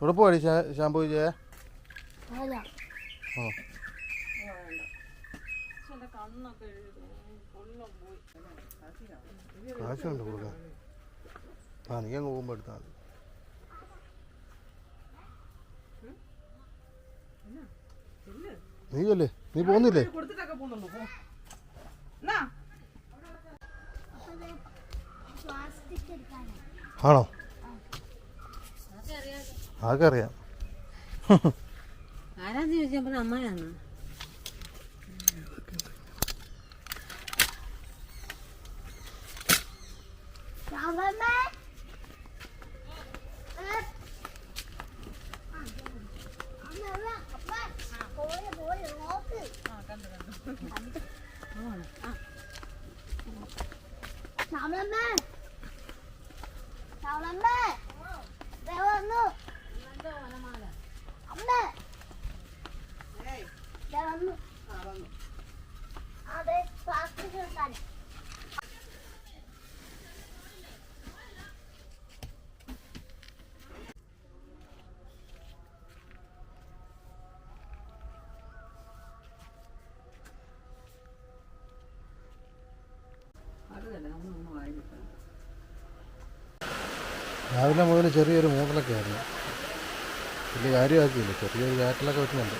ഇവിടെ പോയി ഷാമ്പൂ ചെയ്യാ കാശുണ്ട് കൊടുക്കാൻ. ആ നീ അങ്ങ് പോകുമ്പോൾ എടുത്താൽ മതി. നീ അല്ലേ പോകുന്നില്ലേ? ആണോ? ആകെ അറിയാം ആരാന്ന് ചോദിച്ചപ്പോൾ അമ്മയാണ് രാമമ്മേ പോലെ പോലെ നോക്ക് രാമമ്മേ രാമമ്മേ ദേ വന്നു. അമ്മേ രാവിലെ മുതൽ ചെറിയൊരു വലിയ കാര്യമാക്കിയില്ല. ചെറിയൊരു ചാറ്റലൊക്കെ വെക്കുന്നുണ്ട്.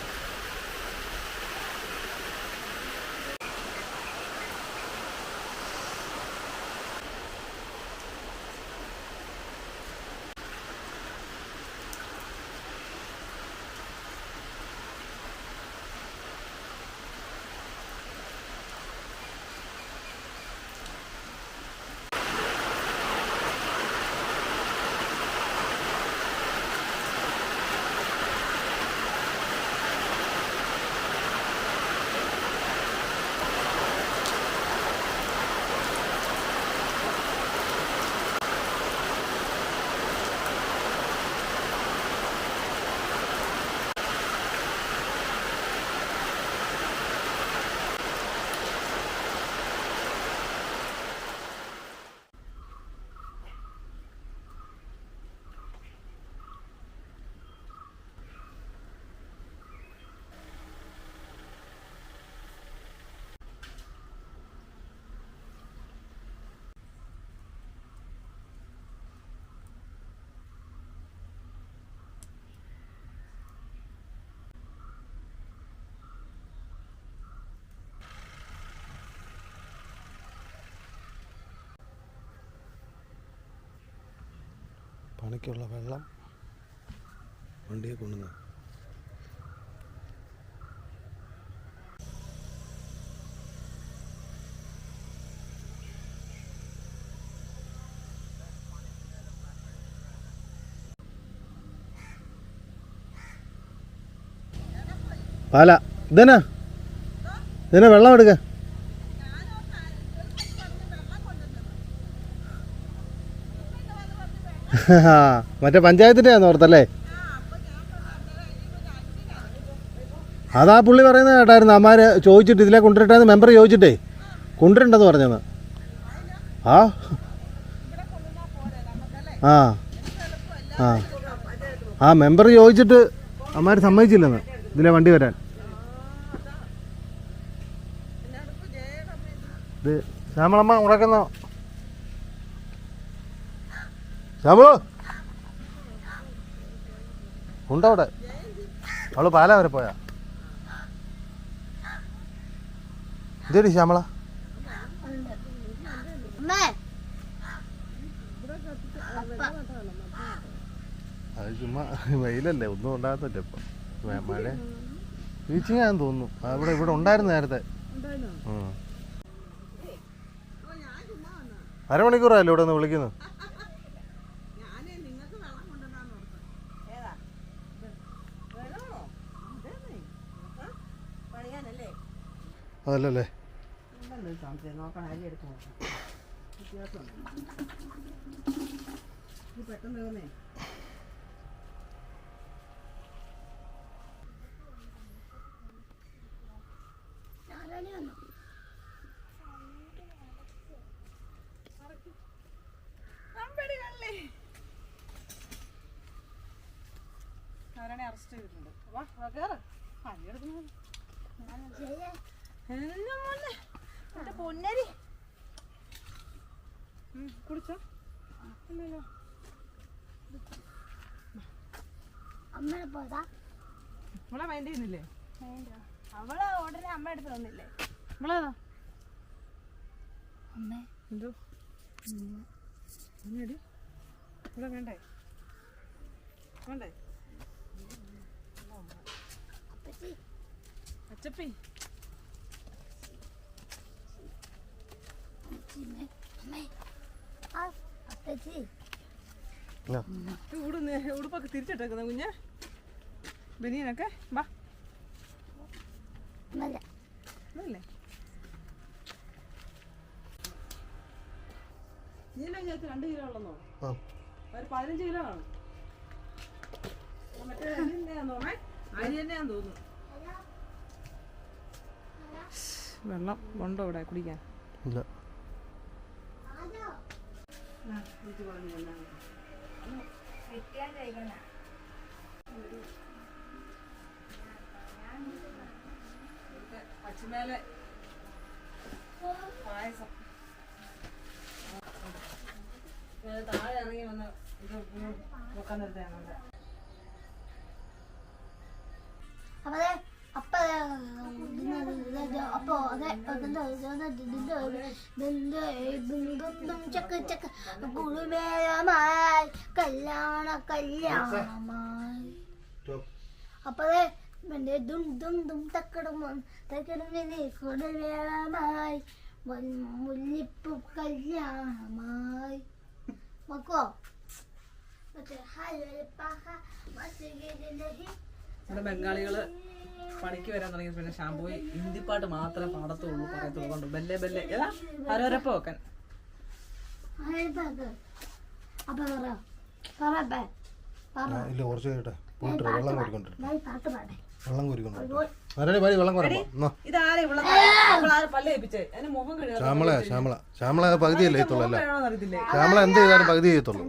പണിക്കുള്ള വെള്ളം വണ്ടിയെ കൊണ്ടുവന്നു. പാല ഇതന്നെ? ഇതന്നെ വെള്ളം എടുക്ക മറ്റേ പഞ്ചായത്തിന്റെ ആണെന്ന് ഓർത്തല്ലേ? അതാ പുള്ളി പറയുന്നത് കേട്ടായിരുന്നു. അമ്മാർ ചോദിച്ചിട്ട് ഇതിലെ കൊണ്ടുവരട്ടെന്ന് മെമ്പർ ചോദിച്ചിട്ടേ കൊണ്ടുവരണ്ടെന്ന് പറഞ്ഞത് ആ ആ ആ ആ മെമ്പർ ചോദിച്ചിട്ട് അമ്മാർ സമ്മതിച്ചില്ലെന്ന് ഇതിലെ വണ്ടി വരാൻ. ഇത് ശ്യാമളമ്മ ഉറക്കുന്നോ ശ്യാമളോ ഉണ്ടവിടെ. അവൾ പാല വരെ പോയാ. എന്തേടി ശ്യാമള. അമ്മേ. അത് ചുമ്മാ വെയിലല്ലേ ഒന്നും ഉണ്ടാകത്തില്ല ഇപ്പൊ. മഴ. വീച്ചിങ്ങാന്ന് തോന്നുന്നു. അവിടെ ഇവിടെ ഉണ്ടായിരുന്നു നേരത്തെ. അരമണിക്കൂറായല്ലോ ഇവിടെ നിന്ന് വിളിക്കുന്നു ഞാനേ നിങ്ങൾക്ക് വെള്ളം കൊണ്ടുവന്നാന്ന് ഓർത്തത് ഏതാ വെള്ളമാണോ ഇതേന്നേ പണിയാനല്ലേ അതല്ലല്ലേ ഉണ്ടല്ലോ ഒരു സംശയം നോക്കണം അരി എടുത്ത് നോക്കാം വ്യത്യാസമുണ്ട് ഇത് പെട്ടെന്ന് തീർന്നേ ഞാനേ വന്നു അമ്പടി കള്ളി അറസ്റ്റ് ചെയ്തിട്ടുണ്ട്. വാ കേറ്. പനി എടുക്കുന്നു പൊന്നരി. കുടിച്ചോ. ഇല്ലല്ലോ അമ്മനെ പോതാ നമ്മളെ മൈൻഡ് ചെയ്യുന്നില്ലേ? അവളെ ഉടനെ അമ്മ എടുത്ത് തന്നില്ലേ നമ്മളേതാ അമ്മേ. എന്തോ? ഒന്നടി ഇവിടെ വേണ്ടേ? വേണ്ടേ? അച്ചപ്പി. ഉടു ഉടുപ്പൊക്കെ തിരിച്ചിട്ടേക്കുന്ന കുഞ്ഞ്? ബനിയനൊക്കെ വാ. ചേർത്ത് രണ്ട് കിലോ ഉള്ളോ ആ. ഒരു പതിനഞ്ച് കിലോ ആണ് മറ്റേ അരി തന്നെയാന്ന് തോന്നുന്നു. വെള്ളം ഉണ്ടോ ഇവിടെ കുടിക്കാൻ ഇല്ല പച്ചമേലെ പായസം. താഴെ ഇറങ്ങി വന്ന് ഇത് നോക്കാൻ നിർത്തിയാണ് അപ്പൊ അതെ ചക്ക കല്യാണ കല്യാണമായി. മുല്ലിപ്പു കല്യാണമായി. മക്കോ ബംഗാളികൾ പണിക്ക് വരാൻ തുടങ്ങിയ പിന്നെ ഷാംപൂ ഹിന്ദിപ്പാട്ട് മാത്രമേ പാടത്തുള്ളൂ പറയത്തുള്ളൂ കൊണ്ട്. ബെല്ലെ ബെല്ലെ. ഏതാ? ഹരോരപ്പ വെക്കൻ ശ്യാമളെന്ത് ശ്യാമള. ശ്യാമള ശ്യാമള അല്ലേ. ശ്യാമള എന്ത് ചെയ്താലും പകുതി ചെയ്യത്തുള്ളൂ.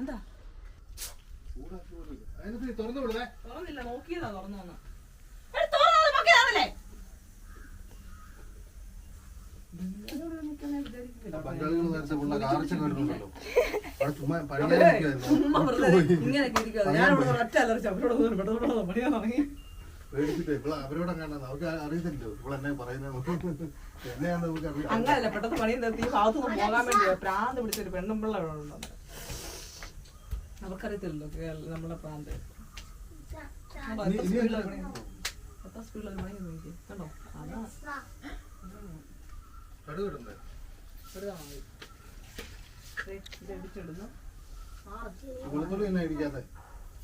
എന്താ തുറന്നു വിടുവേ തുറന്നില്ല നോക്കിയതാ തുറന്നു വന്ന്? ബംഗാളികൾ നേരത്തെ ഉള്ള കാർച്ച വരുന്നുണ്ടല്ലോ അവിടെ ചുമ്മാ വെറുതെ ഇങ്ങനെ ഒറ്റ അലർച്ച അവരോട് പണിയാൻ തുടങ്ങി പേടിച്ചിട്ട് ഇവിടെ അവരോടെ കാണാൻ അവർക്ക് അറിയത്തില്ലല്ലോ. ഇവിടെ എന്നെ പറയുന്നത്. എന്നെയാന്ന് നമുക്ക് അറിയാം അങ്ങനല്ല പെട്ടെന്ന് പണി നിർത്തി ഭാഗത്തുനിന്ന് പോകാൻ വേണ്ടി പ്രാന്ത് പിടിച്ചൊരു പെണ്ണും പിള്ളേരുണ്ട് നമുക്കറിയത്തില്ലല്ലോ നമ്മളെ പ്രാന്ത്. പണി? എത്ര സ്പീഡിലാണ് പണി നോക്കി കണ്ടോ? അതാ. ഒരു ഇടിച്ചിടുന്നു വെളുത്തുള്ളി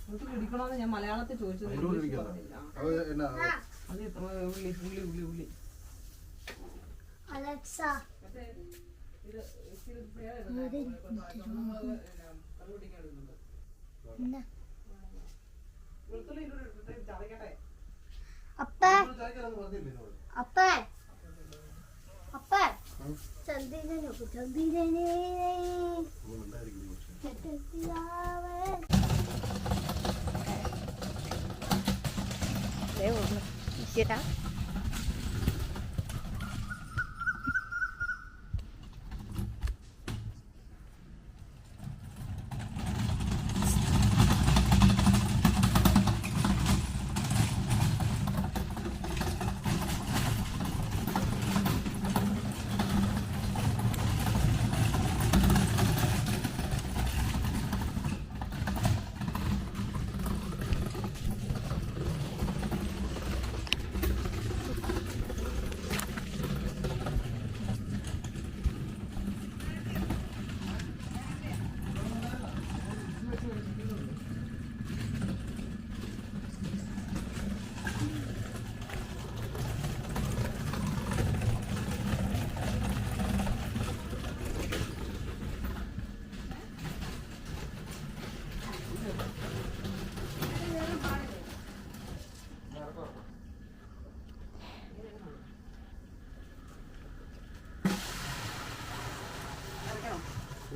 ഇത് ഞാൻ മലയാളത്തിൽ ചോദിച്ചത് ഉള്ളി ഉള്ളി ഉള്ളി ഉള്ളി. അലക്സ. അപ്പേ? അപ്പേ. അപ്പേ. ചന്ദിരനെ ചന്ദിരനെ એવું છે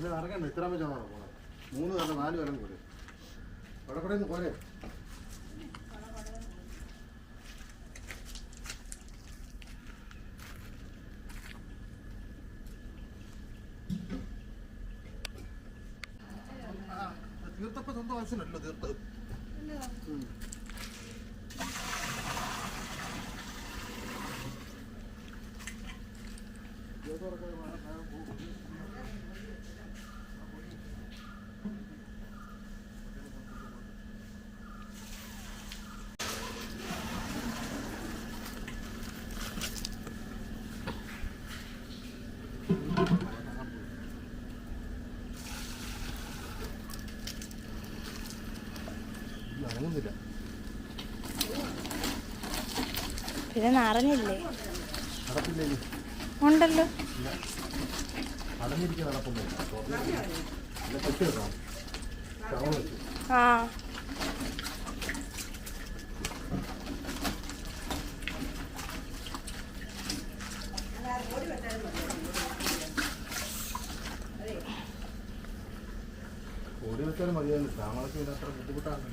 പിന്നെ നടക്കണ്ട ഇത്ര വെച്ചാണോ പോണത് മൂന്ന് കാലം നാല് കാലം കൂടെ. പടപ്പടയിൽ നിന്ന് പോരെ. തീർത്തപ്പോ സ്വന്തം മനസ്സിനല്ലോ തീർത്തത് ഇല്ല, അനങ്ങുന്നില്ല പിന്നെ നിറഞ്ഞില്ലേ നടപ്പില്ലേ? ഉണ്ടല്ലോ. ആ. ഓടി വെച്ചാലും മതിയായിരുന്നു. താമസം അത്ര ബുദ്ധിമുട്ടാണ്.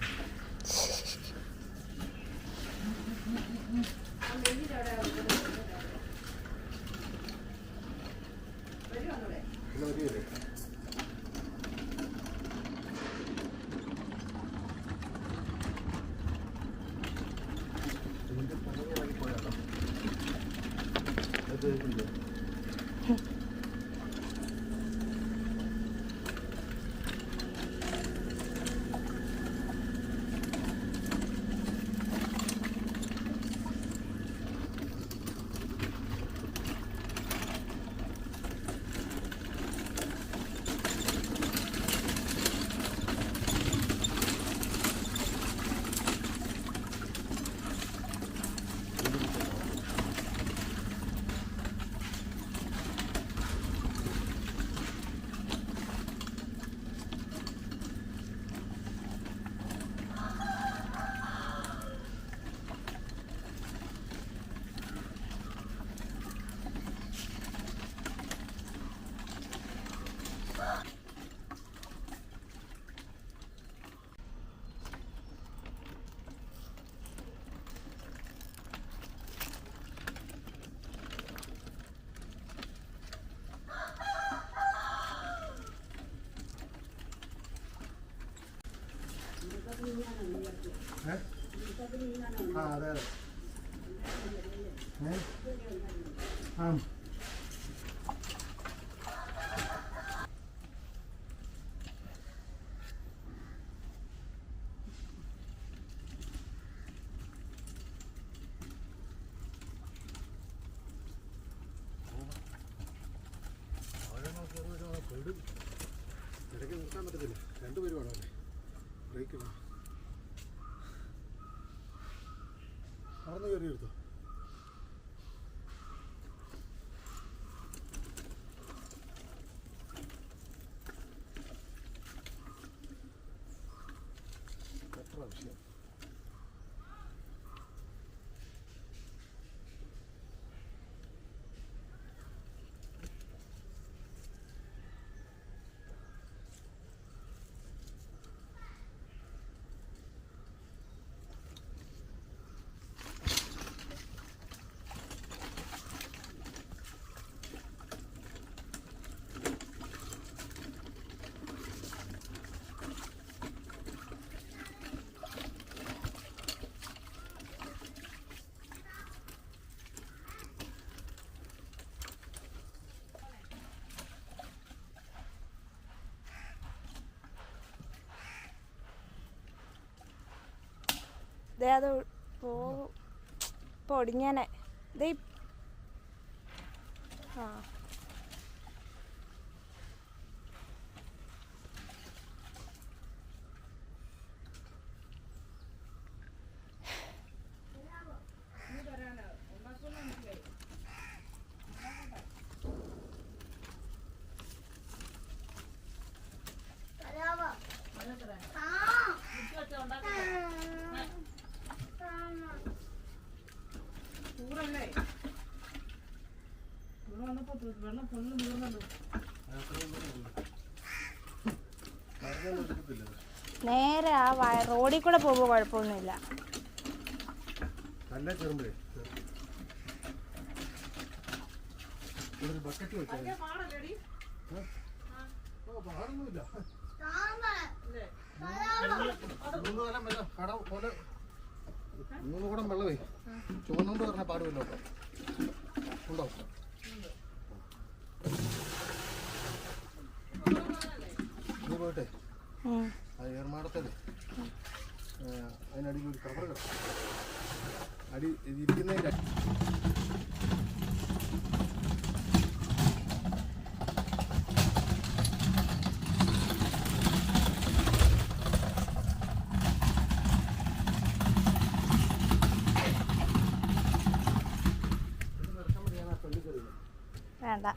ആ അതെ ഇടയ്ക്ക് നിർത്താൻ പറ്റത്തില്ല. രണ്ടുപേരും അല്ലേ ബ്രേക്ക് വേണം. yarıyordu. അത് പോകും ഇപ്പൊ ഒടിഞ്ഞാനെ വെള്ളം ഫുള്ള് തീർന്നല്ലോ നേരെ ആ റോഡിൽ കൂടെ പോകുമ്പോൾ കുഴപ്പമൊന്നുമില്ല. നല്ല ചെറുമ്പേ. ഒരു ബക്കറ്റ് വെച്ചാൽ പാടല്ലേടി? പാടൊന്നുമില്ല. മൂന്ന് കാലം വെള്ളം കട പോലെ. മൂന്ന് കൂടം വെള്ളമേ. ചുവന്നുകൊണ്ട് പറഞ്ഞ പാടുമല്ലോ. ഉണ്ടോ? പോയിട്ടെ? ഏർമാടത്തല്ലേ? അതിനടിയിൽ ഒരു കവർ കിടക്കും അടി ഇരിക്കുന്നതിന്റെ വേണ്ട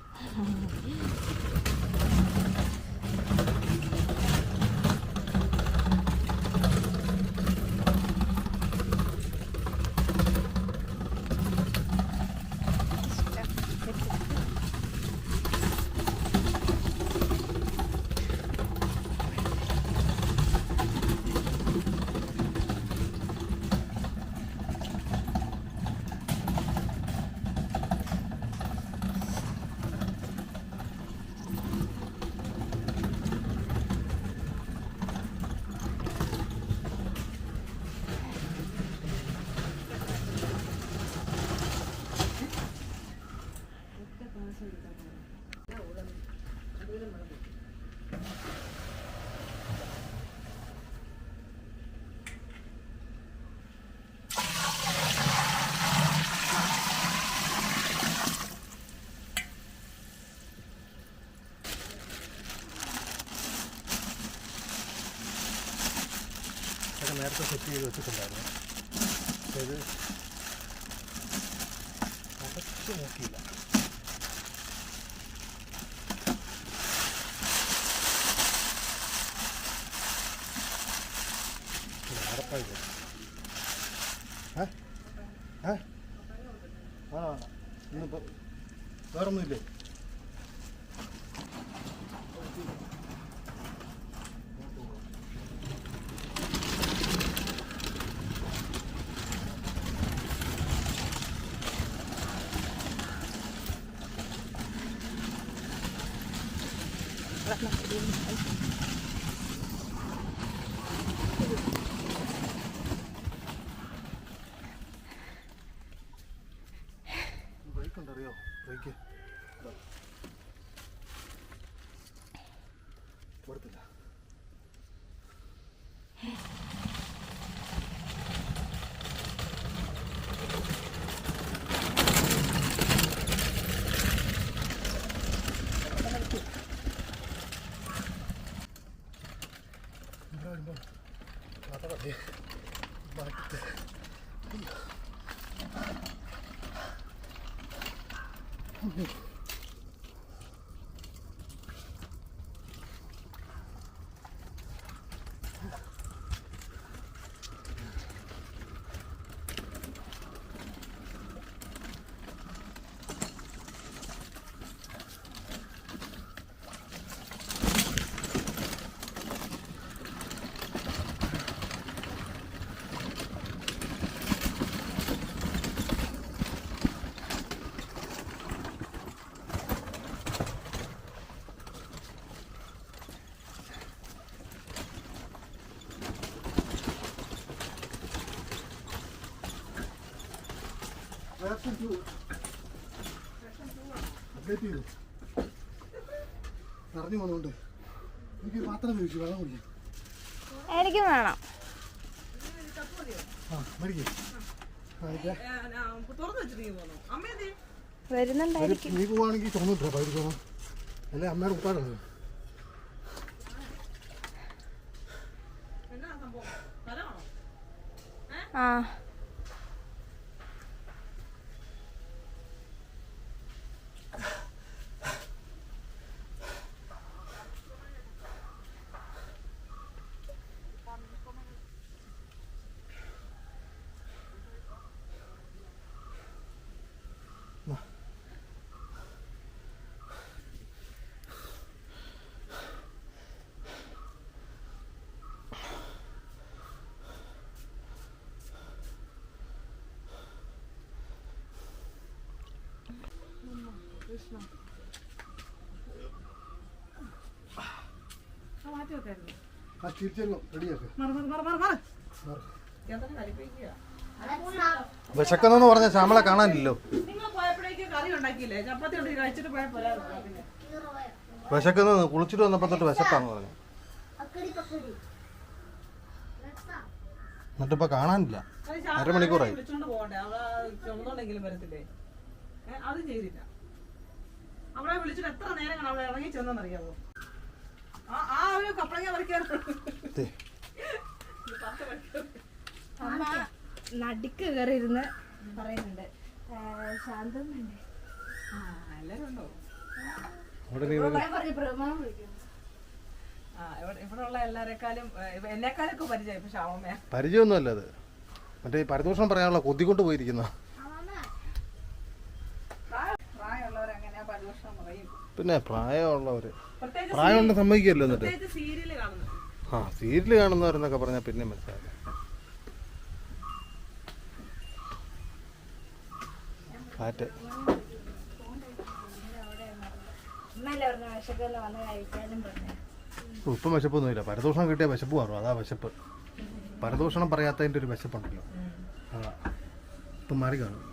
അതൊക്കെ നേരത്തെ സെറ്റ് ചെയ്ത് വെച്ചിട്ടുണ്ടായിരുന്നു ഇത് അടച്ച് നോക്കിയില്ല ഇത് അടപ്പായി പോയി. ഏ? ഏ? ആ ഇന്നിപ്പോൾ വേറൊന്നുമില്ലേ よりも頭でい。എനിക്ക് പാത്രം എനിക്കും വേണം ആ? വരുന്നുണ്ടായിരിക്കും നീ ആ കൃഷ്ണ മാറ്റി വിശക്കെന്നു പറഞ്ഞ ശ്യാമളെ കാണാനില്ലല്ലോ. വിശക്കുന്നത് കുളിച്ചിട്ട് വന്നപ്പോ തൊട്ട് വിശപ്പാന്ന് പറഞ്ഞു. എന്നിട്ടിപ്പോ കാണാനില്ല. അരമണിക്കൂറായി. അത് ചെയ്തില്ല. വിളിച്ചിട്ട് എത്ര നേരം അവളെ ഇറങ്ങി ചെന്നറിയാവോ ആ ആ ഒരു കപ്പളങ്ങ പറിക്കാറുണ്ട് ദേ, അമ്മ നടുക്ക് കയറിയിരുന്ന് പറയുന്നുണ്ട്. "ഏ, ശാന്തം വേണ്ടേ?" ആ എല്ലാരും ഉണ്ടോ? പരിചയമൊന്നുമല്ല അത്. മറ്റേ ഈ പരദൂഷണം പറയാനുള്ള കൊതി കൊണ്ട് പോയിരിക്കുന്ന. പിന്നെ പ്രായമുള്ളവര്. പ്രായം പ്രായമുണ്ട് സമ്മതിക്കുമല്ലോ എന്നിട്ട്. ആ സീരിയൽ കാണുന്നവരെന്നൊക്കെ പറഞ്ഞാൽ പിന്നെ മനസ്സിലായി ഉപ്പ് പറഞ്ഞ. പറഞ്ഞു ഇപ്പം വിശപ്പൊന്നുമില്ല. പരദൂഷണം കിട്ടിയ വിശപ്പ് മാറും. അതാ വിശപ്പ്. പരദൂഷണം പറയാത്തതിന്റെ ഒരു വിശപ്പുണ്ടല്ലോ. അതാ ഇപ്പം മാറി കാണും.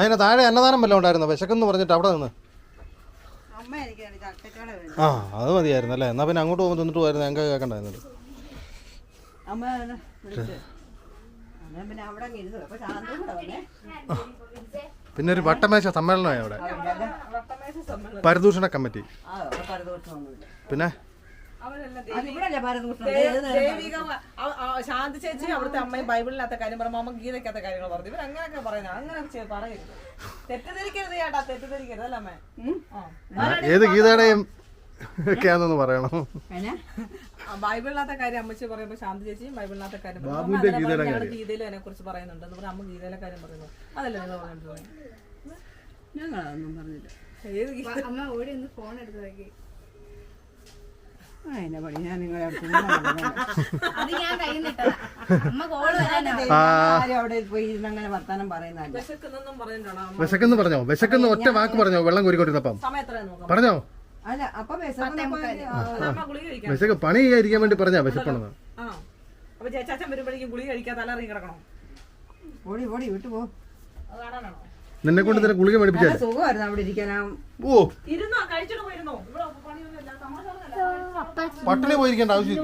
അതിന് താഴെ അന്നദാനം വല്ലതും ഉണ്ടായിരുന്നു? വിശക്കെന്ന് പറഞ്ഞിട്ട് അവിടെ നിന്ന്. ആ അത് മതിയായിരുന്നു അല്ലേ എന്നാ പിന്നെ അങ്ങോട്ട് പോകുമ്പോൾ തിന്നിട്ട് പോയിരുന്നു ഞങ്ങൾക്ക് കേൾക്കണ്ടായിരുന്നു പിന്നെ ഒരു വട്ടമേശ സമ്മേളനമായി അവിടെ. വട്ടമേശ സമ്മേളനം. പരദൂഷണ കമ്മിറ്റി. പിന്നെ? ശാന്തി ചേച്ചി അവിടുത്തെ അമ്മയും ബൈബിളിനകത്ത കാര്യം പറയുമ്പോൾ അമ്മ ഗീതക്കകത്ത കാര്യങ്ങൾ പറഞ്ഞു. ഇവർ അങ്ങനെയൊക്കെ പറയുന്നത്. അങ്ങനെ പറയരുത്. തെറ്റിദ്ധരിക്കരുത് ചേട്ടാ തെറ്റിദ്ധരിക്കരുത് അല്ല അമ്മ? ആ. ഏത് ഗീതയുടെയും ഒക്കെയാണെന്ന് പറയണം. ആ, ബൈബിളിനകത്തെ കാര്യം അമ്മച്ചി പറയുമ്പോൾ ശാന്തി ചേച്ചി ബൈബിളിനകത്തെ കാര്യം പറഞ്ഞ്. ഗീതയിൽ അതിനെ കുറിച്ച് പറയുന്നുണ്ട്. എന്ന് പറഞ്ഞാൽ അമ്മ ഗീതയിലെ കാര്യം പറയുന്നു. അതല്ലേ നിങ്ങൾ പറഞ്ഞിട്ടുള്ളത് ഞങ്ങളൊന്നും പറഞ്ഞില്ല. ഏത് ഗീത? അമ്മ ഓടി ഒന്ന് ഫോൺ എടുത്ത് നോക്കി. പണി ഞാൻ നിങ്ങളെ അടുത്ത് നിന്ന് പറഞ്ഞതാണ്. അത് ഞാൻ കയ്യിൽ നിട്ടതാ അമ്മ കോൾ വരാനാ. ആരും അവിടെ പോയി ഇരുന്ന് അങ്ങനെ വർത്താനം പറയുന്നതല്ല. വിശക്കുന്നെന്നും പറഞ്ഞിട്ടാണ് അമ്മ? വിശക്കെന്ന് പറഞ്ഞോ? വിശക്കെന്ന് ഒറ്റ വാക്ക് പറഞ്ഞോ? വെള്ളം കോരിക്കൊണ്ടിരുന്നപ്പം സമയം എത്രയാന്ന് നോക്കാം. പറഞ്ഞോ? അല്ല അപ്പൊ അമ്മ ഗുളിക കഴിക്കാം വിശക്ക് പണി ചെയ്യാതിരിക്കാൻ വേണ്ടി പറഞ്ഞാ വിശപ്പണെന്ന് ആ. അപ്പൊ ചേച്ചാച്ചൻ വരുമ്പോഴേക്കും ഗുളിക കഴിക്കാൻ തലറിയി കിടക്കണോ? ഓടി ഓടി വിട്ടു പോ. അത് കാണാനാണോ? നിന്നെ കൊണ്ട് തന്നെ ഗുളിക നല്ല സുഖമായിരുന്നു അവിടെ ഇരിക്കാൻ ആ ഓ. ഇരുന്നോ? കഴിച്ചിട്ട് പോയിരുന്നോ? ഇവിടെ. പട്ടിണി പോയിരിക്കേണ്ട ആവശ്യം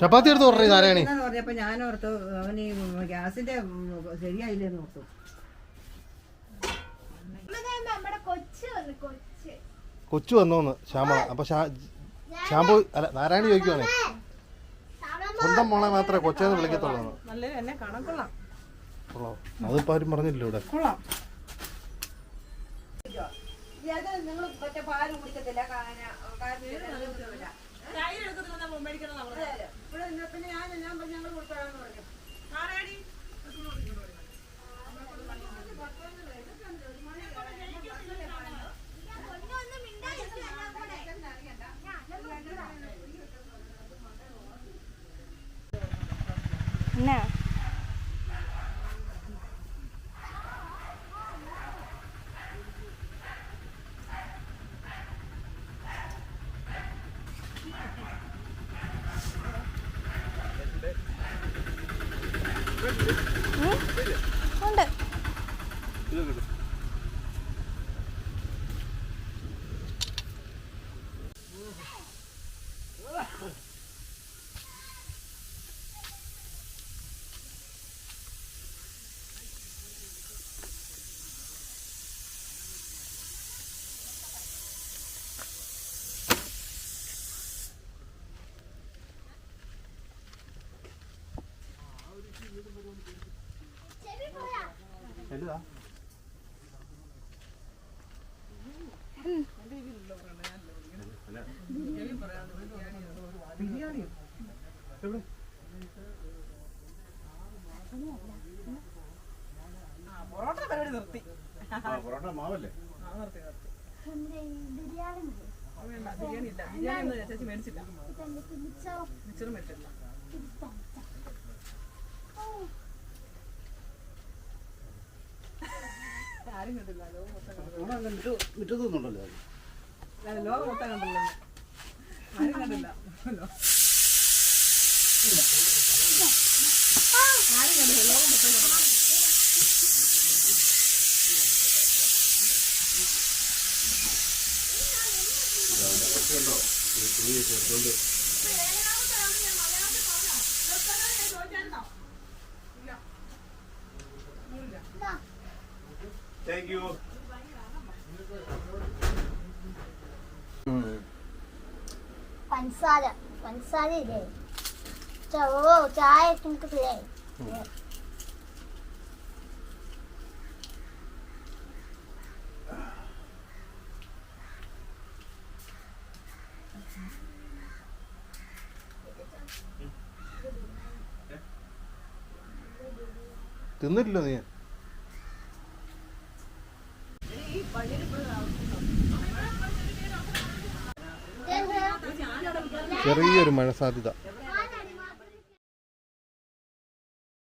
ചപ്പാത്തി എടുത്ത് പറഞ്ഞു നാരായണി പറഞ്ഞപ്പോ ഞാൻ ഓർത്തു ഗ്യാസിന്റെ ശരിയായില്ലെന്ന് ഓർത്തു. കൊച്ചു വന്ന് കൊച്ച് കൊച്ചു വന്നോന്ന് ശ്യാമള അപ്പൊ ശ്യാമ്പു അല്ല നാരായണി ചോദിക്കുവാണേ. സ്വന്തം മോളെ മാത്രമേ കൊച്ചേന്ന് വിളിക്കത്തുള്ളൂ. നല്ല എന്നെ കാണാൻ കൊള്ളാം. അതിപ്പോ ആരും പറഞ്ഞില്ല ഇവിടെ. കൊള്ളാം. നിങ്ങൾ മറ്റേ പാൽ കുടിക്കത്തില്ല പിന്നെ ഞാൻ ഞാൻ പറഞ്ഞു ഞങ്ങൾ പറഞ്ഞു. എന്നാ വലുതാ ബിരിയാണി എവിടെ? പൊറോട്ട പരിപാടി നിർത്തി. പൊറോട്ട മാവല്ലേ? ബിരിയാണി ബിരിയാണി ഇല്ല. ബിരിയാണി ചേച്ചി മേടിച്ചില്ല. മേടിച്ചില്ല ആരും കണ്ടില്ല ലോകം മൊത്തം കണ്ടു അവിടെ അങ്ങ് മുറ്റ മുറ്റത്ത് നിന്നുണ്ടല്ലോ ലോകം മൊത്തം കണ്ടല്ലോ ആരും കണ്ടില്ല ആരും കണ്ടില്ല ലോകം മൊത്തം കണ്ടല്ലോ പഞ്ചസാര പഞ്ചസാര ഇല്ലേ? ചോ ചായ കുടിക്കത്തില്ലേ തിന്നിട്ടില്ലോ നീ? ചെറിയൊരു മഴ സാധ്യത.